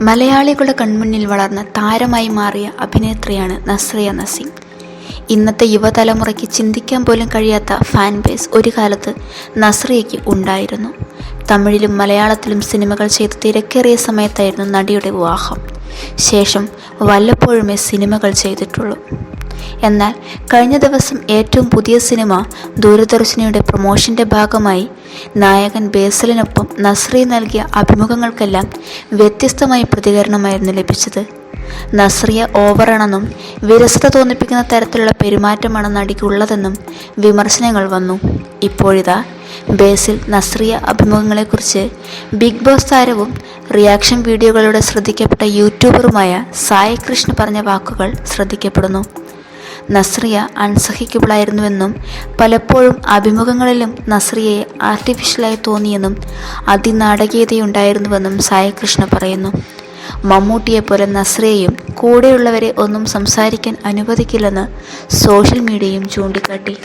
മലയാളികളുടെ കൺമുന്നിൽ വളർന്ന താരമായി മാറിയ അഭിനേത്രിയാണ് നസ്രിയ നസീം. ഇന്നത്തെ യുവതലമുറയ്ക്ക് ചിന്തിക്കാൻ പോലും കഴിയാത്ത ഫാൻ ബേസ് ഒരു കാലത്ത് നസ്രിയയ്ക്ക് ഉണ്ടായിരുന്നു. തമിഴിലും മലയാളത്തിലും സിനിമകൾ ചെയ്ത് തിരക്കേറിയ സമയത്തായിരുന്നു നടിയുടെ വിവാഹം. ശേഷം വല്ലപ്പോഴുമേ സിനിമകൾ ചെയ്തിട്ടുള്ളൂ. എന്നാൽ കഴിഞ്ഞ ദിവസം ഏറ്റവും പുതിയ സിനിമ ദൂരദർശനയുടെ പ്രൊമോഷന്റെ ഭാഗമായി നായകൻ ബേസലിനൊപ്പം നസ്രി നൽകിയ അഭിമുഖങ്ങൾക്കെല്ലാം വ്യത്യസ്തമായ പ്രതികരണമായിരുന്നു ലഭിച്ചത്. നസ്രിയ ഓവറാണെന്നും വിരസത തോന്നിപ്പിക്കുന്ന തരത്തിലുള്ള പെരുമാറ്റമാണ് നടിക്കുള്ളതെന്നും വിമർശനങ്ങൾ വന്നു. ഇപ്പോഴിതാ ബേസിൽ നസ്രിയ അഭിമുഖങ്ങളെക്കുറിച്ച് ബിഗ് ബോസ് താരവും റിയാക്ഷൻ വീഡിയോകളിലൂടെ ശ്രദ്ധിക്കപ്പെട്ട യൂട്യൂബറുമായ സായി കൃഷ്ണ പറഞ്ഞ വാക്കുകൾ ശ്രദ്ധിക്കപ്പെടുന്നു. നസ്രിയ അൺസഹിക്കബിളായിരുന്നുവെന്നും പലപ്പോഴും അഭിമുഖങ്ങളിലും നസ്രിയയെ ആർട്ടിഫിഷ്യലായി തോന്നിയെന്നും അതിനാടകീയതയുണ്ടായിരുന്നുവെന്നും സായികൃഷ്ണ പറയുന്നു. മമ്മൂട്ടിയെപ്പോലെ നസ്രിയയും കൂടെയുള്ളവരെ ഒന്നും സംസാരിക്കാൻ അനുവദിക്കില്ലെന്ന് സോഷ്യൽ മീഡിയയും ചൂണ്ടിക്കാട്ടി.